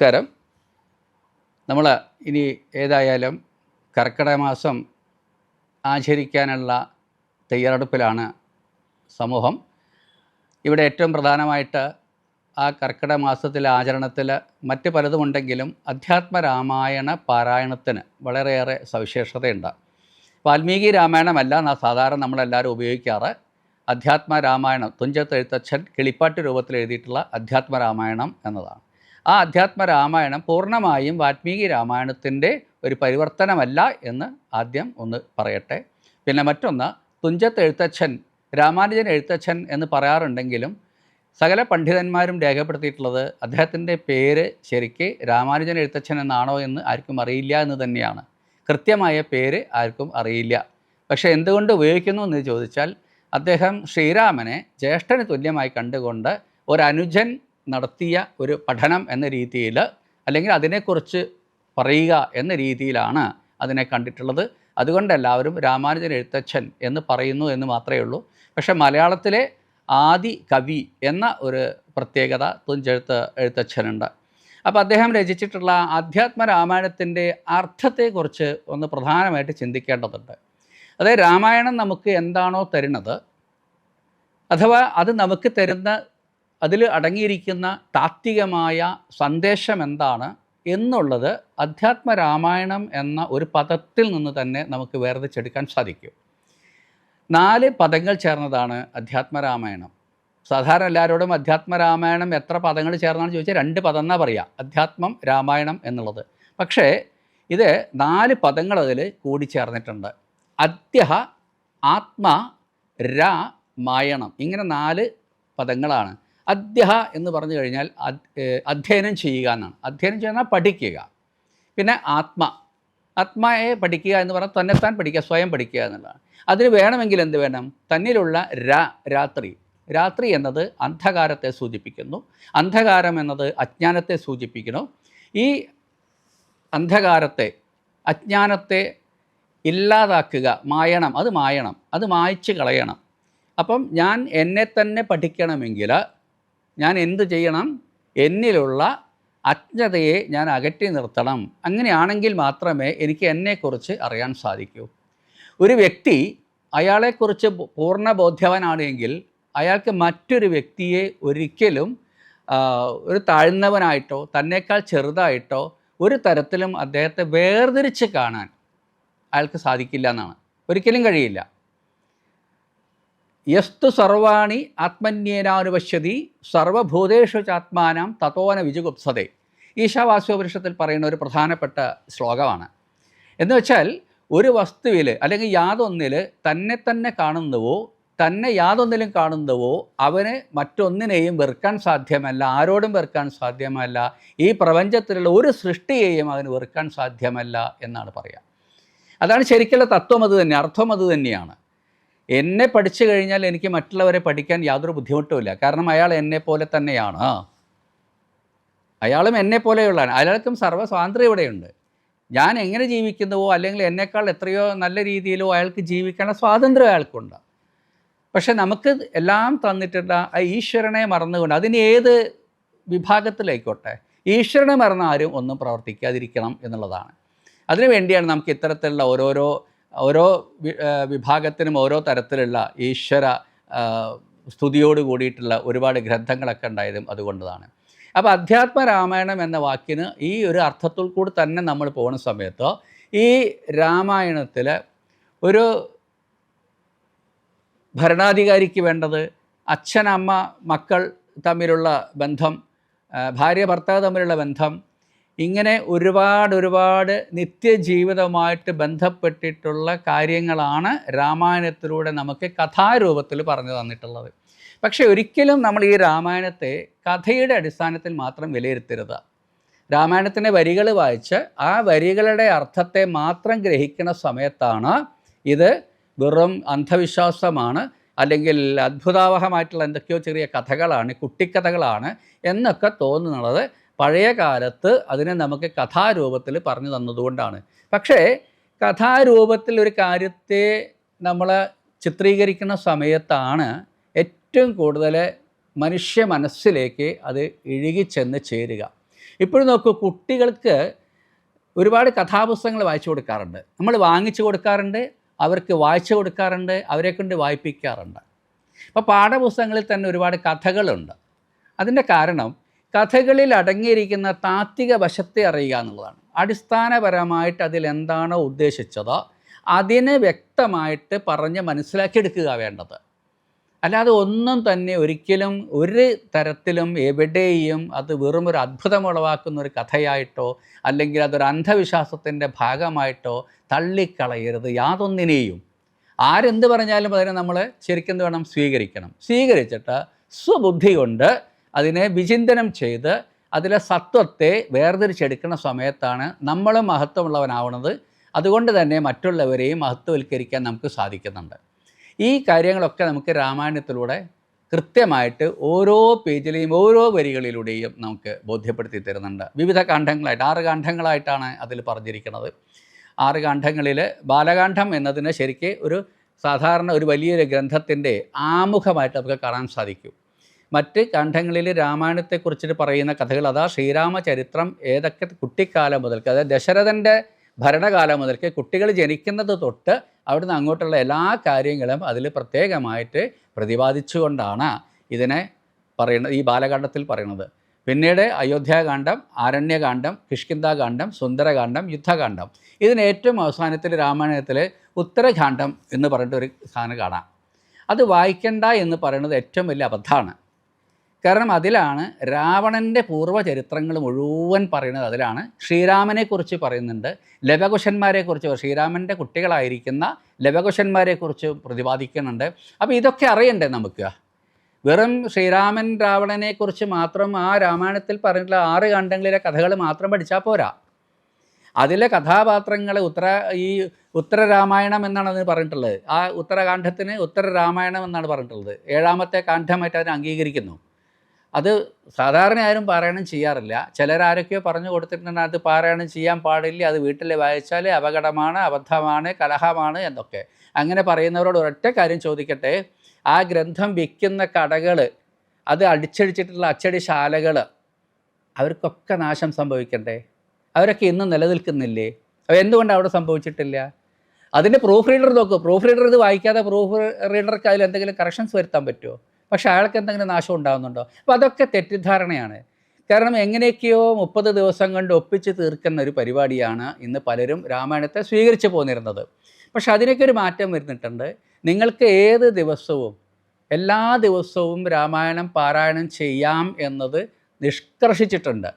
നമസ്കാരം. നമ്മൾ ഇനി ഏതായാലും കർക്കിടക മാസം ആചരിക്കാനുള്ള തയ്യാറെടുപ്പിലാണ് സമൂഹം. ഇവിടെ ഏറ്റവും പ്രധാനമായിട്ട് ആ കർക്കിടക മാസത്തിലെ ആചരണത്തിൽ മറ്റ് പലതുമുണ്ടെങ്കിലും അധ്യാത്മ രാമായണ പാരായണത്തിന് വളരെയേറെ സവിശേഷതയുണ്ട്. വാൽമീകി രാമായണമല്ല സാധാരണ നമ്മളെല്ലാവരും ഉപയോഗിക്കാറ്. അധ്യാത്മ രാമായണം തുഞ്ചത്ത് എഴുത്തച്ഛൻ കിളിപ്പാട്ട് രൂപത്തിൽ എഴുതിയിട്ടുള്ള അധ്യാത്മ രാമായണം എന്നതാണ്. ആ അധ്യാത്മ രാമായണം പൂർണമായും വാത്മീകി രാമായണത്തിന്റെ ഒരു പരിവർത്തനമല്ല എന്ന് ആദ്യം ഒന്ന് പറയട്ടെ. പിന്നെ മറ്റൊന്ന് തുഞ്ചത്ത് എഴുത്തച്ഛൻ രാമാനുജൻ എഴുത്തച്ഛൻ എന്ന് പറയാറുണ്ടെങ്കിലും സകല പണ്ഡിതന്മാരും രേഖപ്പെടുത്തിയിട്ടുള്ളത് അദ്ദേഹത്തിന്റെ പേര് ശരിക്ക് രാമാനുജൻ എഴുത്തച്ഛൻ എന്നാണോ എന്ന് ആർക്കും അറിയില്ല എന്ന് തന്നെയാണ്. കൃത്യമായ പേര് ആർക്കും അറിയില്ല. പക്ഷേ എന്തുകൊണ്ട് ഉപയോഗിക്കുന്നു എന്ന് ചോദിച്ചാൽ അദ്ദേഹം ശ്രീരാമനെ ജ്യേഷ്ഠന് തുല്യമായി കണ്ടുകൊണ്ട് ഒരനുജൻ നടത്തിയ ഒരു പഠനം എന്ന രീതിയിൽ അല്ലെങ്കിൽ അതിനെക്കുറിച്ച് പറയുക എന്ന രീതിയിലാണ് അതിനെ കണ്ടിട്ടുള്ളത്. അതുകൊണ്ട് എല്ലാവരും രാമാനുജൻ എഴുത്തച്ഛൻ എന്ന് പറയുന്നു എന്ന് മാത്രമേ ഉള്ളൂ. പക്ഷേ മലയാളത്തിലെ ആദി കവി എന്ന ഒരു പ്രത്യേകത തുഞ്ചെഴുത്ത് എഴുത്തച്ഛനുണ്ട്. അപ്പോൾ അദ്ദേഹം രചിച്ചിട്ടുള്ള അധ്യാത്മ രാമായണത്തിന്റെ അർത്ഥത്തെക്കുറിച്ച് ഒന്ന് പ്രധാനമായിട്ട് ചിന്തിക്കേണ്ടതുണ്ട്. അതായത് രാമായണം നമുക്ക് എന്താണോ തരുന്നത്? അഥവാ അത് നമുക്ക് തരുന്ന അതിൽ അടങ്ങിയിരിക്കുന്ന താത്വികമായ സന്ദേശം എന്താണ് എന്നുള്ളത് അധ്യാത്മ രാമായണം എന്ന ഒരു പദത്തിൽ നിന്ന് തന്നെ നമുക്ക് വേർതിച്ചെടുക്കാൻ സാധിക്കും. നാല് പദങ്ങൾ ചേർന്നതാണ് അധ്യാത്മ രാമായണം സാധാരണ എല്ലാവരോടും അധ്യാത്മ രാമായണം എത്ര പദങ്ങൾ ചേർന്നാണെന്ന് ചോദിച്ചാൽ രണ്ട് പദം എന്നാ പറയുക അധ്യാത്മം രാമായണം എന്നുള്ളത്. പക്ഷേ ഇത് നാല് പദങ്ങൾ അതിൽ കൂടിച്ചേർന്നിട്ടുണ്ട് അദ്യഹ ആത്മ രാമായണം ഇങ്ങനെ നാല് പദങ്ങളാണ്. അദ്യ എന്ന് പറഞ്ഞു കഴിഞ്ഞാൽ അധ്യയനം ചെയ്യുക എന്നാണ്. അധ്യയനം ചെയ്യുന്ന പഠിക്കുക. പിന്നെ ആത്മ. ആത്മയെ പഠിക്കുക എന്ന് പറഞ്ഞാൽ തന്നെത്താൻ പഠിക്കുക സ്വയം പഠിക്കുക എന്നുള്ളതാണ്. അതിന് വേണമെങ്കിൽ എന്ത് വേണം? തന്നിലുള്ള രാ രാത്രി. രാത്രി എന്നത് അന്ധകാരത്തെ സൂചിപ്പിക്കുന്നു. അന്ധകാരം എന്നത് അജ്ഞാനത്തെ സൂചിപ്പിക്കുന്നു. ഈ അന്ധകാരത്തെ അജ്ഞാനത്തെ ഇല്ലാതാക്കുക മായണം. അത് മായണം. അത് മായ്ച്ച് കളയണം. അപ്പം ഞാൻ എന്നെ തന്നെ പഠിക്കണമെങ്കിൽ ഞാൻ എന്ത് ചെയ്യണം? എന്നിലുള്ള അജ്ഞതയെ ഞാൻ അകറ്റി നിർത്തണം. അങ്ങനെയാണെങ്കിൽ മാത്രമേ എനിക്ക് എന്നെക്കുറിച്ച് അറിയാൻ സാധിക്കൂ. ഒരു വ്യക്തി അയാളെക്കുറിച്ച് പൂർണ ബോധ്യവാനാണെങ്കിൽ അയാൾക്ക് മറ്റൊരു വ്യക്തിയെ ഒരിക്കലും ഒരു താഴ്ന്നവനായിട്ടോ തന്നേക്കാൾ ചെറുതായിട്ടോ ഒരു തരത്തിലും അദ്ദേഹത്തെ വേർതിരിച്ച് കാണാൻ അയാൾക്ക് സാധിക്കില്ല എന്നാണ്. ഒരിക്കലും കഴിയില്ല. യസ്തു സർവാണി ആത്മന്യേനാനുപശ്യതി സർവഭൂതേഷു ചാത്മാനം തത്തോന വിജുഗുപ്സതേ. ഈശാവാസ്യോപനിഷത്തിൽ പറയുന്ന ഒരു പ്രധാനപ്പെട്ട ശ്ലോകമാണ്. എന്ന് വെച്ചാൽ ഒരു വസ്തുവിൽ അല്ലെങ്കിൽ യാതൊന്നിൽ തന്നെ തന്നെ കാണുന്നുവോ തന്നെ യാതൊന്നിലും കാണുന്നുവോ അവന് മറ്റൊന്നിനെയും വെറുക്കാൻ സാധ്യമല്ല ആരോടും വെറുക്കാൻ സാധ്യമല്ല ഈ പ്രപഞ്ചത്തിലുള്ള ഒരു സൃഷ്ടിയെയും അവന് വെറുക്കാൻ സാധ്യമല്ല എന്നാണ് പറയുക. അതാണ് ശരിക്കുള്ള തത്വം അത് തന്നെ അർത്ഥം അത് തന്നെയാണ്. എന്നെ പഠിച്ചു കഴിഞ്ഞാൽ എനിക്ക് മറ്റുള്ളവരെ പഠിക്കാൻ യാതൊരു ബുദ്ധിമുട്ടുമില്ല. കാരണം അയാൾ എന്നെ പോലെ തന്നെയാണ്. അയാളും എന്നെ പോലെയുള്ളതാണ്. അയാൾക്കും സർവ സ്വാതന്ത്ര്യം ഇവിടെയുണ്ട്. ഞാൻ എങ്ങനെ ജീവിക്കുന്നുവോ അല്ലെങ്കിൽ എന്നേക്കാൾ എത്രയോ നല്ല രീതിയിലോ അയാൾക്ക് ജീവിക്കാനുള്ള സ്വാതന്ത്ര്യം അയാൾക്കുണ്ട്. പക്ഷെ നമുക്ക് എല്ലാം തന്നിട്ടുള്ള ആ ഈശ്വരനെ മറന്നുകൊണ്ട് അതിന് ഏത് വിഭാഗത്തിലായിക്കോട്ടെ ഈശ്വരനെ മറന്ന ആരും ഒന്നും പ്രവർത്തിക്കാതിരിക്കണം എന്നുള്ളതാണ്. അതിനുവേണ്ടിയാണ് നമുക്ക് ഇത്തരത്തിലുള്ള ഓരോരോ ഓരോ വിഭാഗത്തിനും ഓരോ തരത്തിലുള്ള ഈശ്വര സ്തുതിയോട് കൂടിയിട്ടുള്ള ഒരുപാട് ഗ്രന്ഥങ്ങളൊക്കെ ഉണ്ടായതും അതുകൊണ്ടതാണ്. അപ്പോൾ അധ്യാത്മ രാമായണം എന്ന വാക്കിന് ഈ ഒരു അർത്ഥത്തിൽ കൂടി തന്നെ നമ്മൾ പോകുന്ന സമയത്ത് ഈ രാമായണത്തിൽ ഒരു ഭരണാധികാരിക്ക് വേണ്ടത് അച്ഛൻ അമ്മ മക്കൾ തമ്മിലുള്ള ബന്ധം ഭാര്യ ഭർത്താവ് തമ്മിലുള്ള ബന്ധം ഇങ്ങനെ ഒരുപാട് ഒരുപാട് നിത്യജീവിതമായിട്ട് ബന്ധപ്പെട്ടിട്ടുള്ള കാര്യങ്ങളാണ് രാമായണത്തിലൂടെ നമുക്ക് കഥാരൂപത്തിൽ പറഞ്ഞു തന്നിട്ടുള്ളത്. പക്ഷേ ഒരിക്കലും നമ്മൾ ഈ രാമായണത്തെ കഥയുടെ അടിസ്ഥാനത്തിൽ മാത്രം വിലയിരുത്തരുത്. രാമായണത്തിന്റെ വരികൾ വായിച്ച് ആ വരികളുടെ അർത്ഥത്തെ മാത്രം ഗ്രഹിക്കുന്ന സമയത്താണ് ഇത് വെറും അന്ധവിശ്വാസമാണ് അല്ലെങ്കിൽ അത്ഭുതാവഹമായിട്ടുള്ള എന്തൊക്കെയോ ചെറിയ കഥകളാണ് കുട്ടിക്കഥകളാണ് എന്നൊക്കെ തോന്നുന്നത്. പഴയ കാലത്ത് അതിനെ നമുക്ക് കഥാരൂപത്തിൽ പറഞ്ഞു തന്നതുകൊണ്ടാണ്. പക്ഷേ കഥാരൂപത്തിൽ ഒരു കാര്യത്തെ നമ്മൾ ചിത്രീകരിക്കുന്ന സമയത്താണ് ഏറ്റവും കൂടുതൽ മനുഷ്യ മനസ്സിലേക്ക് അത് ഇഴുകിച്ചെന്ന് ചേരുക. ഇപ്പോഴും നോക്കൂ കുട്ടികൾക്ക് ഒരുപാട് കഥാപുസ്തകങ്ങൾ വായിച്ചു കൊടുക്കാറുണ്ട്. നമ്മൾ വാങ്ങിച്ചു കൊടുക്കാറുണ്ട് അവർക്ക് വായിച്ചു കൊടുക്കാറുണ്ട് അവരെ കൊണ്ട് വായിപ്പിക്കാറുണ്ട്. അപ്പോൾ പാഠപുസ്തകങ്ങളിൽ തന്നെ ഒരുപാട് കഥകളുണ്ട്. അതിന്റെ കാരണം കഥകളിൽ അടങ്ങിയിരിക്കുന്ന താത്വിക വശത്തെ അറിയുക എന്നുള്ളതാണ്. അടിസ്ഥാനപരമായിട്ട് അതിലെന്താണോ ഉദ്ദേശിച്ചത് അതിനെ വ്യക്തമായിട്ട് പറഞ്ഞ് മനസ്സിലാക്കിയെടുക്കുക വേണ്ടത്. അല്ലാതെ ഒന്നും തന്നെ ഒരിക്കലും ഒരു തരത്തിലും എവിടെയും അത് വെറും ഒരു അത്ഭുതം ഉളവാക്കുന്ന ഒരു കഥയായിട്ടോ അല്ലെങ്കിൽ അതൊരു അന്ധവിശ്വാസത്തിന്റെ ഭാഗമായിട്ടോ തള്ളിക്കളയരുത് യാതൊന്നിനെയും. ആരെന്ത് പറഞ്ഞാലും അതിനെ നമ്മൾ ശരിക്കും വേണം സ്വീകരിക്കണം. സ്വീകരിച്ചിട്ട് സ്വബുദ്ധി കൊണ്ട് അതിനെ വിചിന്തനം ചെയ്ത് അതിലെ സത്വത്തെ വേർതിരിച്ചെടുക്കുന്ന സമയത്താണ് നമ്മൾ മഹത്വമുള്ളവനാവുന്നത്. അതുകൊണ്ട് തന്നെ മറ്റുള്ളവരെയും മഹത്വവൽക്കരിക്കാൻ നമുക്ക് സാധിക്കുന്നുണ്ട്. ഈ കാര്യങ്ങളൊക്കെ നമുക്ക് രാമായണത്തിലൂടെ കൃത്യമായിട്ട് ഓരോ പേജിലെയും ഓരോ വരികളിലൂടെയും നമുക്ക് ബോധ്യപ്പെടുത്തി തരുന്നുണ്ട്. വിവിധ കാണ്ഡങ്ങളായിട്ട് ആറ് കാണ്ഡങ്ങളായിട്ടാണ് അതിൽ പറഞ്ഞിരിക്കുന്നത്. ആറ് കാണ്ഡങ്ങളിൽ ബാലകാന്ഡം എന്നതിന് ശരിക്ക് ഒരു സാധാരണ ഒരു വലിയൊരു ഗ്രന്ഥത്തിന്റെ ആമുഖമായിട്ട് നമുക്ക് കാണാൻ സാധിക്കും. മറ്റ് ഖണ്ഡങ്ങളിൽ രാമായണത്തെക്കുറിച്ചിട്ട് പറയുന്ന കഥകൾ അതാ ശ്രീരാമചരിത്രം ഏതൊക്കെ കുട്ടിക്കാലം മുതൽക്ക് അതായത് ദശരഥന്റെ ഭരണകാലം മുതൽക്ക് കുട്ടികൾ ജനിക്കുന്നത് തൊട്ട് അവിടുന്ന് അങ്ങോട്ടുള്ള എല്ലാ കാര്യങ്ങളും അതിൽ പ്രത്യേകമായിട്ട് പ്രതിപാദിച്ചുകൊണ്ടാണ് ഇതിനെ പറയുന്നത് ഈ ബാലകാണ്ഡത്തിൽ പറയുന്നത്. പിന്നീട് അയോധ്യാകാന്ഡം ആരണ്യകാന്ഡം കിഷ്കിന്താകാന്ഡം സുന്ദരകാന്ഡം യുദ്ധകാന്ഡം. ഇതിന് ഏറ്റവും അവസാനത്തിൽ രാമായണത്തിൽ ഉത്തരകാന്ഡം എന്ന് പറഞ്ഞിട്ട് ഒരു സാധനം കാണാം. അത് വായിക്കണ്ട എന്ന് പറയുന്നത് ഏറ്റവും വലിയ അബദ്ധമാണ്. കാരണം അതിലാണ് രാവണന്റെ പൂർവചരിത്രങ്ങൾ മുഴുവൻ പറയുന്നത്. അതിലാണ് ശ്രീരാമനെക്കുറിച്ച് പറയുന്നുണ്ട്. ലവകുശന്മാരെക്കുറിച്ച് ശ്രീരാമന്റെ കുട്ടികളായിരിക്കുന്ന ലവകുശന്മാരെക്കുറിച്ച് പ്രതിപാദിക്കുന്നുണ്ട്. അപ്പോൾ ഇതൊക്കെ അറിയണ്ടേ നമുക്ക്? വെറും ശ്രീരാമൻ രാവണനെക്കുറിച്ച് മാത്രം ആ രാമായണത്തിൽ പറഞ്ഞിട്ടുള്ള ആറ് ഖണ്ഡങ്ങളിലെ കഥകൾ മാത്രം പഠിച്ചാൽ പോരാ. അതിലെ കഥാപാത്രങ്ങളെ ഉത്തര ഈ ഉത്തര രാമായണം എന്നാണ് അതിന് പറഞ്ഞിട്ടുള്ളത്. ആ ഉത്തരകാന്ഡത്തിന് ഉത്തര രാമായണം എന്നാണ് പറഞ്ഞിട്ടുള്ളത്. ഏഴാമത്തെ കാന്ഡമായിട്ട് അതിനെ അംഗീകരിക്കുന്നു. അത് സാധാരണ ആരും പാരായണം ചെയ്യാറില്ല. ചിലരാരൊക്കെയോ പറഞ്ഞു കൊടുത്തിട്ടുണ്ട് അത് പാരായണം ചെയ്യാൻ പാടില്ല അത് വീട്ടിൽ വായിച്ചാൽ അപകടമാണ് അബദ്ധമാണ് കലഹമാണ് എന്നൊക്കെ. അങ്ങനെ പറയുന്നവരോട് ഒരൊറ്റ കാര്യം ചോദിക്കട്ടെ. ആ ഗ്രന്ഥം വിൽക്കുന്ന കടകൾ അത് അടിച്ചടിച്ചിട്ടുള്ള അച്ചടിശാലകൾ അവർക്കൊക്കെ നാശം സംഭവിക്കണ്ടേ? അവരൊക്കെ ഇന്നും നിലനിൽക്കുന്നില്ലേ? അവ എന്തുകൊണ്ട് അവിടെ സംഭവിച്ചിട്ടില്ല? അതിന്റെ പ്രൂഫ് റീഡർ നോക്കൂ. പ്രൂഫ് റീഡർ ഇത് വായിക്കാതെ പ്രൂഫ് റീഡർക്ക് അതിൽ എന്തെങ്കിലും കറക്ഷൻസ് വരുത്താൻ പറ്റുമോ പക്ഷേ അയാൾക്ക് എന്തെങ്കിലും നാശം ഉണ്ടാകുന്നുണ്ടോ? അപ്പോൾ അതൊക്കെ തെറ്റിദ്ധാരണയാണ്. കാരണം എങ്ങനെയൊക്കെയോ മുപ്പത് ദിവസം കൊണ്ട് ഒപ്പിച്ച് തീർക്കുന്ന ഒരു പരിപാടിയാണ് ഇന്ന് പലരും രാമായണത്തെ സ്വീകരിച്ചു പോന്നിരുന്നത്. പക്ഷെ അതിനൊക്കെ ഒരു മാറ്റം വരുന്നിട്ടുണ്ട്. നിങ്ങൾക്ക് ഏത് ദിവസവും എല്ലാ ദിവസവും രാമായണം പാരായണം ചെയ്യാം എന്നത് നിഷ്കർഷിച്ചിട്ടുണ്ട്.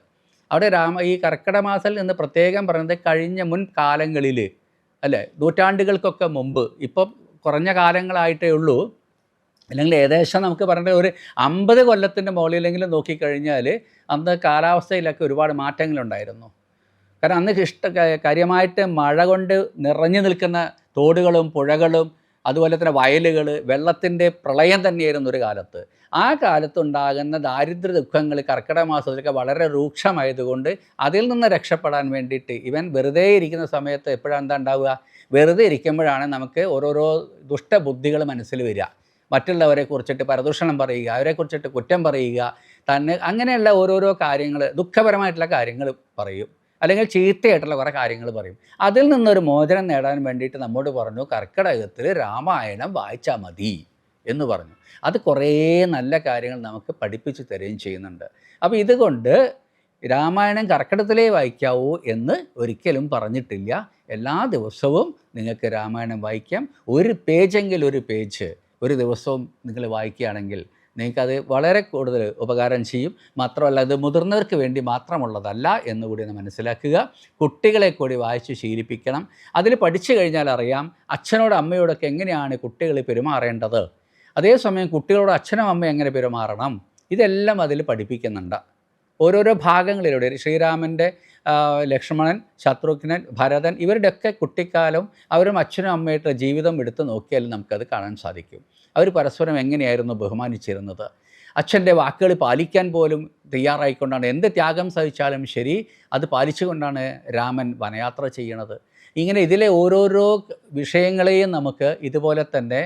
അവിടെ രാമ ഈ കർക്കിടക നിന്ന് പ്രത്യേകം പറയുന്നത് കഴിഞ്ഞ മുൻ കാലങ്ങളിൽ അല്ലേ? നൂറ്റാണ്ടുകൾക്കൊക്കെ മുമ്പ്. ഇപ്പം കുറഞ്ഞ കാലങ്ങളായിട്ടേ ഉള്ളൂ. അല്ലെങ്കിൽ ഏകദേശം നമുക്ക് പറഞ്ഞിട്ട് ഒരു അമ്പത് കൊല്ലത്തിന്റെ മുകളിലെങ്കിലും നോക്കിക്കഴിഞ്ഞാൽ അന്ന് കാലാവസ്ഥയിലൊക്കെ ഒരുപാട് മാറ്റങ്ങളുണ്ടായിരുന്നു. കാരണം അന്ന് ഇഷ്ട കാര്യമായിട്ട് മഴ കൊണ്ട് നിറഞ്ഞു നിൽക്കുന്ന തോടുകളും പുഴകളും അതുപോലെ തന്നെ വയലുകൾ വെള്ളത്തിന്റെ പ്രളയം തന്നെയായിരുന്നു ഒരു കാലത്ത്. ആ കാലത്തുണ്ടാകുന്ന ദാരിദ്ര്യ ദുഃഖങ്ങൾ കർക്കിടക മാസത്തിലൊക്കെ വളരെ രൂക്ഷമായതുകൊണ്ട് അതിൽ നിന്ന് രക്ഷപ്പെടാൻ വേണ്ടിയിട്ട് ഇവൻ വെറുതെ ഇരിക്കുന്ന സമയത്ത് എപ്പോഴാണ് എന്താ ഉണ്ടാവുക? വെറുതെ ഇരിക്കുമ്പോഴാണ് നമുക്ക് ഓരോരോ ദുഷ്ടബുദ്ധികൾ മനസ്സിൽ വരിക. മറ്റുള്ളവരെ കുറിച്ചിട്ട് പരദൂഷണം പറയുക അവരെക്കുറിച്ചിട്ട് കുറ്റം പറയുക തന്നെ അങ്ങനെയുള്ള ഓരോരോ കാര്യങ്ങൾ ദുഃഖപരമായിട്ടുള്ള കാര്യങ്ങൾ പറയും. അല്ലെങ്കിൽ ചീത്തയായിട്ടുള്ള കുറേ കാര്യങ്ങൾ പറയും. അതിൽ നിന്നൊരു മോചനം നേടാൻ വേണ്ടിയിട്ട് നമ്മോട് പറഞ്ഞു കർക്കിടകത്തിൽ രാമായണം വായിച്ചാൽ മതി എന്ന് പറഞ്ഞു. അത് കുറേ നല്ല കാര്യങ്ങൾ നമുക്ക് പഠിപ്പിച്ചു തരികയും ചെയ്യുന്നുണ്ട്. അപ്പോൾ ഇതുകൊണ്ട് രാമായണം കർക്കിടത്തിലേ വായിക്കാവൂ എന്ന് ഒരിക്കലും പറഞ്ഞിട്ടില്ല. എല്ലാ ദിവസവും നിങ്ങൾക്ക് രാമായണം വായിക്കാം. ഒരു പേജെങ്കിൽ ഒരു പേജ് ഒരു ദിവസവും നിങ്ങൾ വായിക്കുകയാണെങ്കിൽ നിങ്ങൾക്കത് വളരെ കൂടുതൽ ഉപകാരം ചെയ്യും. മാത്രമല്ല അത് മുതിർന്നവർക്ക് വേണ്ടി മാത്രമുള്ളതല്ല എന്നുകൂടി ഒന്ന് മനസ്സിലാക്കുക. കുട്ടികളെ കൂടി വായിച്ച് ശീലിപ്പിക്കണം. അതിൽ പഠിച്ചു കഴിഞ്ഞാൽ അറിയാം അച്ഛനോട് അമ്മയോടൊക്കെ എങ്ങനെയാണ് കുട്ടികൾ പെരുമാറേണ്ടത്. അതേസമയം കുട്ടികളോട് അച്ഛനും അമ്മയും എങ്ങനെ പെരുമാറണം? ഇതെല്ലാം അതിൽ പഠിപ്പിക്കുന്നുണ്ട്. ഓരോരോ ഭാഗങ്ങളിലൂടെ ശ്രീരാമന്റെ ലക്ഷ്മണൻ ശത്രുഘ്നൻ ഭരതൻ ഇവരുടെയൊക്കെ കുട്ടിക്കാലം അവരും അച്ഛനും അമ്മയായിട്ട് ജീവിതം എടുത്ത് നോക്കിയാൽ നമുക്കത് കാണാൻ സാധിക്കും. അവർ പരസ്പരം എങ്ങനെയായിരുന്നു ബഹുമാനിച്ചിരുന്നത്? അച്ഛന്റെ വാക്കുകൾ പാലിക്കാൻ പോലും തയ്യാറായിക്കൊണ്ടാണ് എന്ത് ത്യാഗം സഹിച്ചാലും ശരി അത് പാലിച്ചുകൊണ്ടാണ് രാമൻ വനയാത്ര ചെയ്യണത്. ഇങ്ങനെ ഇതിലെ ഓരോരോ വിഷയങ്ങളെയും നമുക്ക് ഇതുപോലെ തന്നെ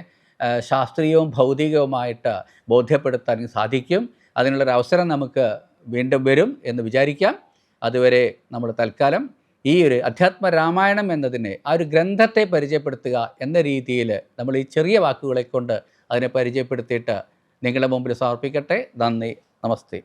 ശാസ്ത്രീയവും ഭൗതികവുമായിട്ട് ബോധ്യപ്പെടുത്താൻ സാധിക്കും. അതിനുള്ളൊരു അവസരം നമുക്ക് വീണ്ടും വരും എന്ന് വിചാരിക്കാം. അതുവരെ നമ്മൾ തൽക്കാലം ഈ ഒരു അധ്യാത്മ രാമായണം എന്നതിനെ ആ ഒരു ഗ്രന്ഥത്തെ പരിചയപ്പെടുത്തുക എന്ന രീതിയിൽ നമ്മൾ ഈ ചെറിയ വാക്കുകളെ കൊണ്ട് അതിനെ പരിചയപ്പെടുത്തിയിട്ട് നിങ്ങളുടെ മുമ്പിൽ സമർപ്പിക്കട്ടെ. നന്ദി. നമസ്തേ.